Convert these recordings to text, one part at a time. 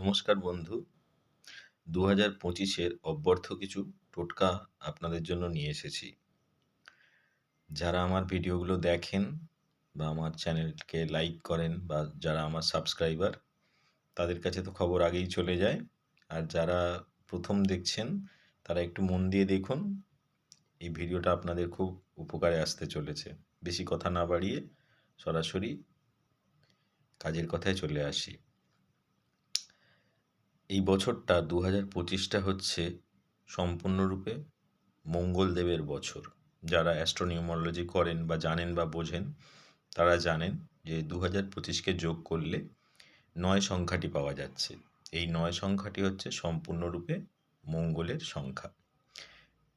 নমস্কার বন্ধু। দু হাজার পঁচিশের অব্যর্থ কিছু টোটকা আপনাদের জন্য নিয়ে এসেছি। যারা আমার ভিডিওগুলো দেখেন বা আমার চ্যানেলকে লাইক করেন বা যারা আমার সাবস্ক্রাইবার, তাদের কাছে তো খবর আগেই চলে যায়। আর যারা প্রথম দেখছেন, তারা একটু মন দিয়ে দেখুন, এই ভিডিওটা আপনাদের খুব উপকারে আসতে চলেছে। বেশি কথা না বাড়িয়ে সরাসরি কাজের কথায় চলে আসি। এই বছরটা দু হাজার পঁচিশটা হচ্ছে সম্পূর্ণরূপে মঙ্গলদেবের বছর। যারা অ্যাস্ট্রোনিউমোলজি করেন বা জানেন বা বোঝেন, তারা জানেন যে দু হাজার পঁচিশকে যোগ করলে নয় সংখ্যাটি পাওয়া যাচ্ছে। এই নয় সংখ্যাটি হচ্ছে সম্পূর্ণরূপে মঙ্গলের সংখ্যা।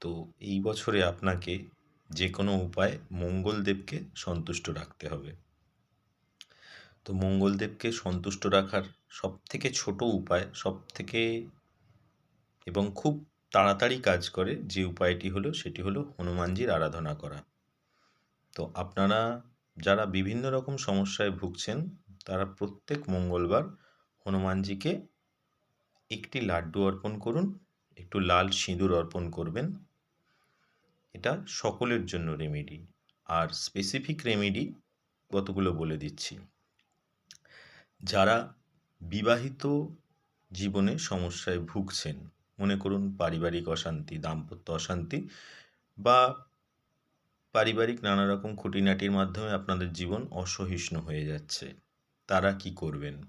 তো এই বছরে আপনাকে যে কোনো উপায়ে মঙ্গলদেবকে সন্তুষ্ট রাখতে হবে। তো মঙ্গলদেবকে সন্তুষ্ট রাখার সব থেকে ছোট উপায় সব থেকে এবং খুব তাড়াতাড়ি কাজ করে যে উপায়টি হলো সেটি হলো হনুমানজির আরাধনা করা। তো আপনারা যারা বিভিন্ন রকম সমস্যায় ভুগছেন, তারা প্রত্যেক মঙ্গলবার হনুমানজিকে একটি লাড্ডু অর্পণ করুন, একটু লাল সিঁদুর অর্পণ করবেন। এটা সকলের জন্য রেমেডি আর স্পেসিফিক রেমেডি কতগুলো বলে দিচ্ছি। যারা বিবাহিত জীবনে সমস্যায় ভুগছেন, মনে করুন পারিবারিক অশান্তি, দাম্পত্য অশান্তি বা পারিবারিক নানা রকম খুঁটিনাটির মাধ্যমে আপনাদের জীবন অসহিষ্ণু হয়ে যাচ্ছে, তারা কি করবেন?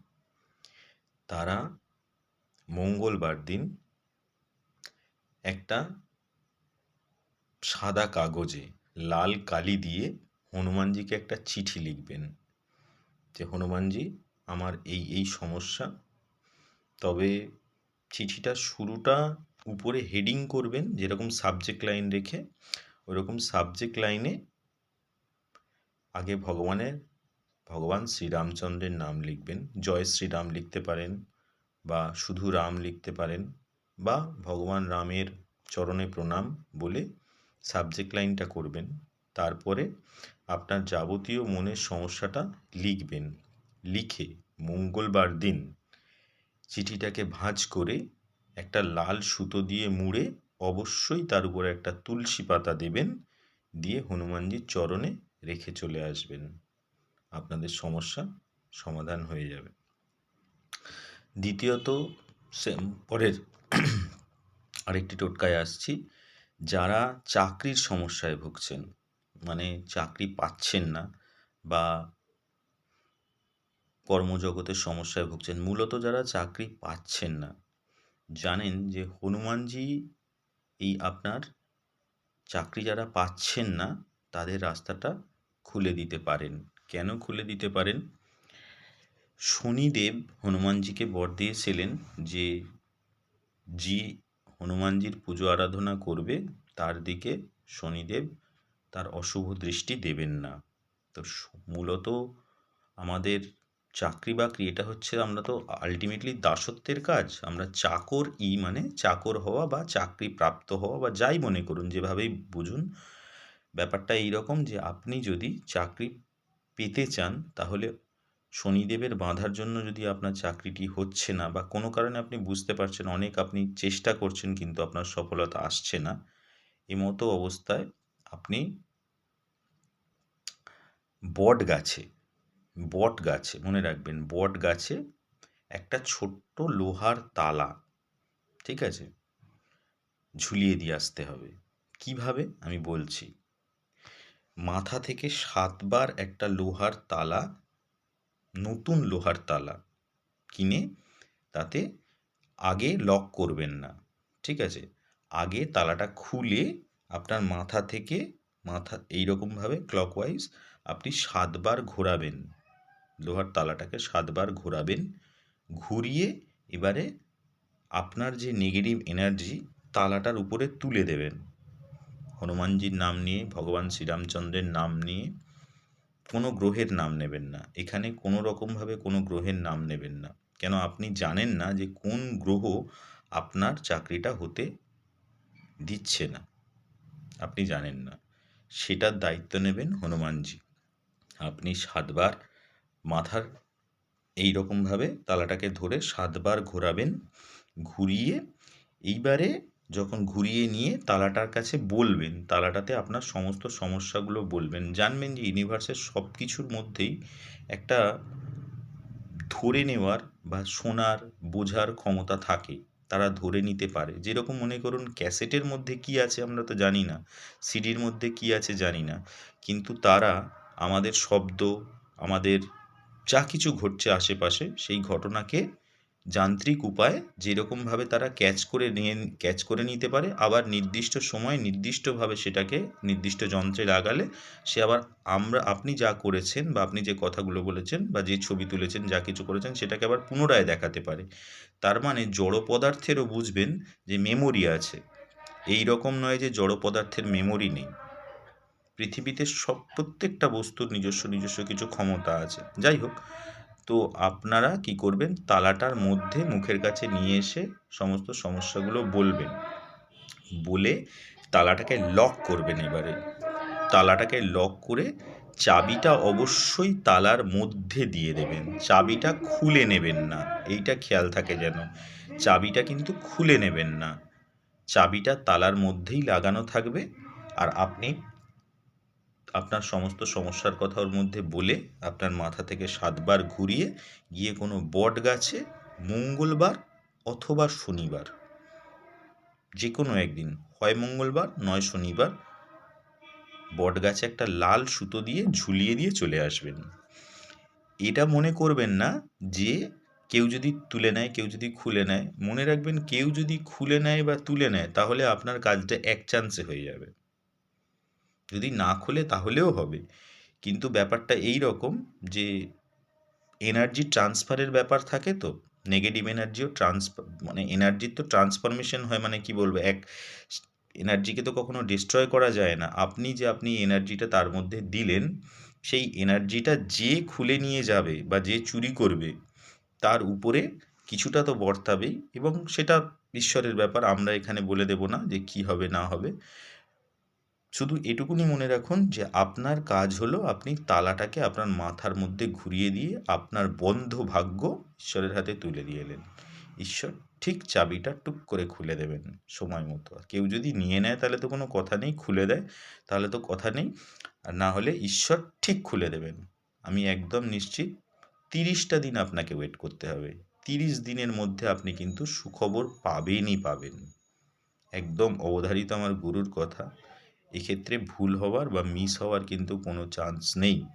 তারা মঙ্গলবার দিন একটা সাদা কাগজে লাল কালি দিয়ে হনুমানজিকে একটা চিঠি লিখবেন। যে হনুমানজি আমার এই এই সমস্যা। তবে চিঠিটার শুরুটা উপরে হেডিং করবেন, যেরকম সাবজেক্ট লাইন রেখে ওরকম সাবজেক্ট লাইনে আগে ভগবানের, ভগবান শ্রীরামচন্দ্রের নাম লিখবেন। জয় শ্রীরাম লিখতে পারেন বা শুধু রাম লিখতে পারেন বা ভগবান রামের চরণে প্রণাম বলে সাবজেক্ট লাইনটা করবেন। তারপরে আপনার যাবতীয় মনের সমস্যাটা লিখবেন। লিখে মঙ্গলবার দিন চিঠিটাকে ভাঁজ করে একটা লাল সুতো দিয়ে মুড়ে অবশ্যই তার উপরে একটা তুলসী পাতা দেবেন, দিয়ে হনুমানজির চরণে রেখে চলে আসবেন। আপনাদের সমস্যা সমাধান হয়ে যাবে। দ্বিতীয়ত পরের আরেকটি টোটকায় আসছি, যারা চাকরির সমস্যায় ভুগছেন মানে চাকরি পাচ্ছেন না বা কর্মজগতের সমস্যায় ভুগছেন। মূলত যারা চাকরি পাচ্ছেন না। জানেন যে হনুমানজি এই আপনার চাকরি যারা পাচ্ছেন না, তাদের রাস্তাটা খুলে দিতে পারেন। কেন খুলে দিতে পারেন? শনিদেব হনুমানজিকে বর দিয়েছিলেন যে যে হনুমানজির পুজো আরাধনা করবে, তার দিকে শনিদেব তার অশুভ দৃষ্টি দেবেন না। তো মূলত আমাদের চাকরি বাকরি, এটা হচ্ছে আমরা তো আলটিমেটলি দাসত্বের কাজ। আমরা চাকর ই মানে চাকর হওয়া বা চাকরি প্রাপ্ত হওয়া বা যাই মনে করুন, যেভাবেই বুঝুন, ব্যাপারটা এই রকম যে আপনি যদি চাকরি পেতে চান, তাহলে শনিদেবের বাঁধার জন্য যদি আপনার চাকরিটি হচ্ছে না বা কোনো কারণে আপনি বুঝতে পারছেন, অনেক আপনি চেষ্টা করছেন কিন্তু আপনার সফলতা আসছে না এমতো অবস্থায় আপনি বট গাছে বট গাছে, মনে রাখবেন, বট গাছে একটা ছোট্ট লোহার তালা, ঠিক আছে? ঝুলিয়ে দিয়ে আসতে হবে। কীভাবে? আমি বলছি। মাথা থেকে সাতবার একটা লোহার তালা, নতুন লোহার তালা কিনে তাতে আগে লক করবেন না, ঠিক আছে? আগে তালাটা খুলে আপনার মাথা থেকে, মাথা, এইরকমভাবে ক্লকওয়াইজ আপনি সাতবার ঘোরাবেন। লোহার তালাটাকে সাতবার ঘোরাবেন, ঘুরিয়ে এবারে আপনার যে নেগেটিভ এনার্জি তালাটার উপরে তুলে দেবেন। হনুমানজির নাম নিয়ে, ভগবান শ্রীরামচন্দ্রের নাম নিয়ে কোনো গ্রহের নাম নেবেন না। এখানে কোনো রকমভাবে কোনো গ্রহের নাম নেবেন না। কেন আপনি জানেন না যে কোন গ্রহ আপনার চাকরিটা হতে দিচ্ছে না। আপনি জানেন না। সেটার দায়িত্ব নেবেন হনুমানজি। আপনি সাতবার মাথার এই রকমভাবে তালাটাকে ধরে সাতবার ঘোরাবেন। ঘুরিয়ে এইবারে যখন ঘুরিয়ে নিয়ে তালাটার কাছে বলবেন, তালাটাতে আপনার সমস্ত সমস্যাগুলো বলবেন। জানবেন যে ইউনিভার্সের সব কিছুর মধ্যেই একটা ধরে নেওয়ার বা শোনার, বোঝার ক্ষমতা থাকে, তারা ধরে নিতে পারে। যেরকম মনে করুন ক্যাসেটের মধ্যে কী আছে আমরা তো জানি না, সিডির মধ্যে কী আছে জানি না। কিন্তু তারা আমাদের শব্দ, আমাদের যা কিছু ঘটছে আশেপাশে, সেই ঘটনাকে যান্ত্রিক উপায়ে যেরকমভাবে তারা ক্যাচ করে নিয়ে ক্যাচ করে নিতে পারে, আবার নির্দিষ্ট সময়ে নির্দিষ্টভাবে সেটাকে নির্দিষ্ট যন্ত্রে লাগালে সে আবার আমরা, আপনি যা করেছেন বা আপনি যে কথাগুলো বলেছেন বা যে ছবি তুলেছেন, যা কিছু করেছেন, সেটাকে আবার পুনরায় দেখাতে পারে। তার মানে জড় পদার্থেরও বুঝবেন যে মেমোরি আছে। এই রকম নয় যে জড় পদার্থের মেমোরি নেই। পৃথিবীতে সব প্রত্যেকটা বস্তুর নিজস্ব নিজস্ব কিছু ক্ষমতা আছে। যাই হোক, তো আপনারা কি করবেন? তালাটার মধ্যে মুখের কাছে নিয়ে এসে সমস্ত সমস্যাগুলো বলবেন। বলে তালাটাকে লক করবেন এবারে। তালাটাকে লক করে চাবিটা অবশ্যই তালার মধ্যে দিয়ে দেবেন। চাবিটা খুলে নেবেন না। এইটা খেয়াল থাকে যেন। চাবিটা কিন্তু খুলে নেবেন না। চাবিটা তালার মধ্যেই লাগানো থাকবে। আর আপনি আপনার সমস্ত সমস্যার কথা ওর মধ্যে বলে আপনার মাথা থেকে সাতবার ঘুরিয়ে গিয়ে কোনো বট গাছে মঙ্গলবার অথবা শনিবার যে কোনো একদিন, হয় মঙ্গলবার, নয় শনিবার, বট গাছে একটা লাল সুতো দিয়ে ঝুলিয়ে দিয়ে চলে আসবেন। এটা মনে করবেন না যে কেউ যদি তুলে নেয়, কেউ যদি খুলে নেয়। মনে রাখবেন কেউ যদি খুলে নেয় বা তুলে নেয়, তাহলে আপনার কাজটা এক চান্সে হয়ে যাবে। যদি না খোলে তাহলেও হবে। কিন্তু ব্যাপারটা এই রকম যে এনার্জি ট্রান্সফারের ব্যাপার থাকে তো নেগেটিভ এনার্জিও ট্রান্সফার মানে এনার্জির তো ট্রান্সফরমেশন হয় মানে কি বলব, এক এনার্জিকে তো কখনো ডিস্ট্রয় করা যায় না। আপনি যে আপনি এনার্জিটা তার মধ্যে দিলেন, সেই এনার্জিটা যে খুলে নিয়ে যাবে বা যে চুরি করবে, তার উপরে কিছুটা তো বর্তাবেই এবং সেটা ঈশ্বরের ব্যাপার। আমরা এখানে বলে দেব না যে কি হবে না হবে। শুধু এটুকুনি মনে রাখুন যে আপনার কাজ হলো আপনি তালাটাকে আপনার মাথার মধ্যে ঘুরিয়ে দিয়ে আপনার বন্ধ ভাগ্য ঈশ্বরের হাতে তুলে দিয়ে এলেন। ঈশ্বর ঠিক চাবিটা টুক করে খুলে দেবেন সময় মতো। আর কেউ যদি নিয়ে নেয় তাহলে তো কোনো কথা নেই, খুলে দেয় তাহলে তো কথা নেই। আর না হলে ঈশ্বর ঠিক খুলে দেবেন। আমি একদম নিশ্চিত তিরিশটা দিন আপনাকে ওয়েট করতে হবে। তিরিশ দিনের মধ্যে আপনি কিন্তু সুখবর পাবেনই পাবেন। একদম অবধারিত আমার গুরুর কথা। এক্ষেত্রে ভুল হওয়ার বা মিস হওয়ার কিন্তু কোনো চান্স নেই।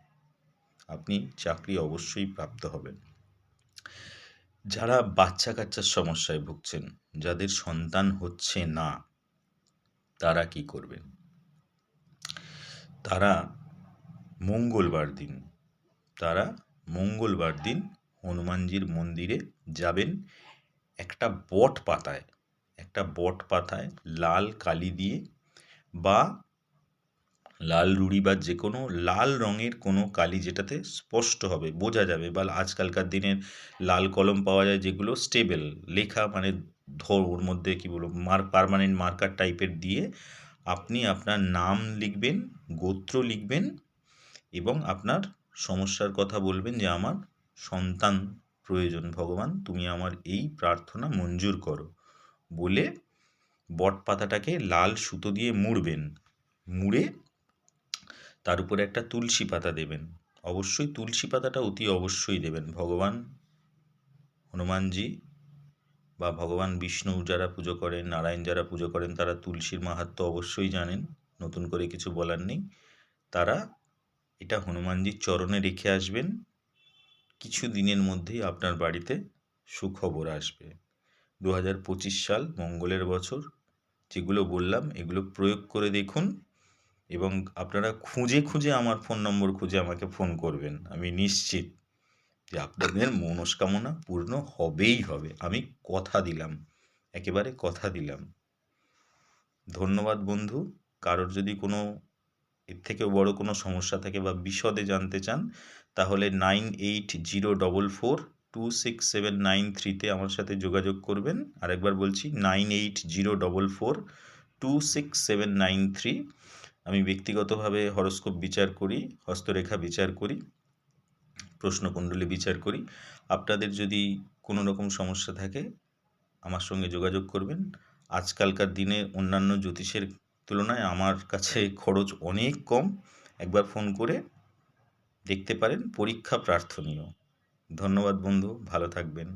আপনি চাকরি অবশ্যই প্রাপ্ত হবেন। যারা বাচ্চা কাচ্চার সমস্যায় ভুগছেন, যাদের সন্তান হচ্ছে না, তারা কি করবেন? তারা মঙ্গলবার দিন, তারা মঙ্গলবার দিন হনুমানজির মন্দিরে যাবেন। একটা বট পাতায়, একটা বট পাতায় লাল কালি দিয়ে বা লাল রুড়ি বা যে কোনো লাল রঙের কোনো কালি যেটাতে স্পষ্ট হবে, বোঝা যাবে বা আজকালকার দিনের লাল কলম পাওয়া যায় যেগুলো স্টেবেল, লেখা মানে ধর ওর মধ্যে কী বলব, মার পারমানেন্ট মার্কার টাইপের দিয়ে আপনি আপনার নাম লিখবেন, গোত্র লিখবেন এবং আপনার সমস্যার কথা বলবেন যে আমার সন্তান প্রয়োজন, ভগবান তুমি আমার এই প্রার্থনা মঞ্জুর করো। বলে বট পাতাটাকে লাল সুতো দিয়ে মুড়বেন, মুড়ে তার উপরে একটা তুলসী পাতা দেবেন। অবশ্যই তুলসী পাতাটা অতি অবশ্যই দেবেন। ভগবান, হনুমানজি বা ভগবান বিষ্ণু যারা পুজো করেন, নারায়ণ যারা পুজো করেন, তারা তুলসীর মাহাত্ম অবশ্যই জানেন। নতুন করে কিছু বলার নেই। তারা এটা হনুমানজির চরণে রেখে আসবেন। কিছু দিনের মধ্যেই আপনার বাড়িতে সুখবর আসবে। দু হাজার পঁচিশ সাল মঙ্গলের বছর, যেগুলো বললাম, এগুলো প্রয়োগ করে দেখুন। এবং আপনারা খুঁজে খুঁজে আমার ফোন নম্বর খুঁজে আমাকে ফোন করবেন। আমি নিশ্চিত যে আপনাদের মনস্কামনা পূর্ণ হবেই হবে। আমি কথা দিলাম, একেবারে কথা দিলাম। ধন্যবাদ বন্ধু, কারোর যদি কোনো এর থেকেও বড় কোনো সমস্যা থাকে বা বিশদে জানতে চান, তাহলে nine eight zero double four two six seven nine থ্রিতে আমার সাথে যোগাযোগ করবেন। আরেকবার বলছি, nine eight zero double four two six seven nine three. আমি ব্যক্তিগতভাবে হরস্কোপ বিচার করি, হস্তরেখা বিচার করি, প্রশ্নকুণ্ডলী বিচার করি। আপনাদের যদি কোনো রকম সমস্যা থাকে, আমার সঙ্গে যোগাযোগ করবেন। আজকালকার দিনে অন্যান্য জ্যোতিষের তুলনায় আমার কাছে খরচ অনেক কম। একবার ফোন করে দেখতে পারেন, পরীক্ষা প্রার্থনীয়। ধন্যবাদ বন্ধু, ভালো থাকবেন।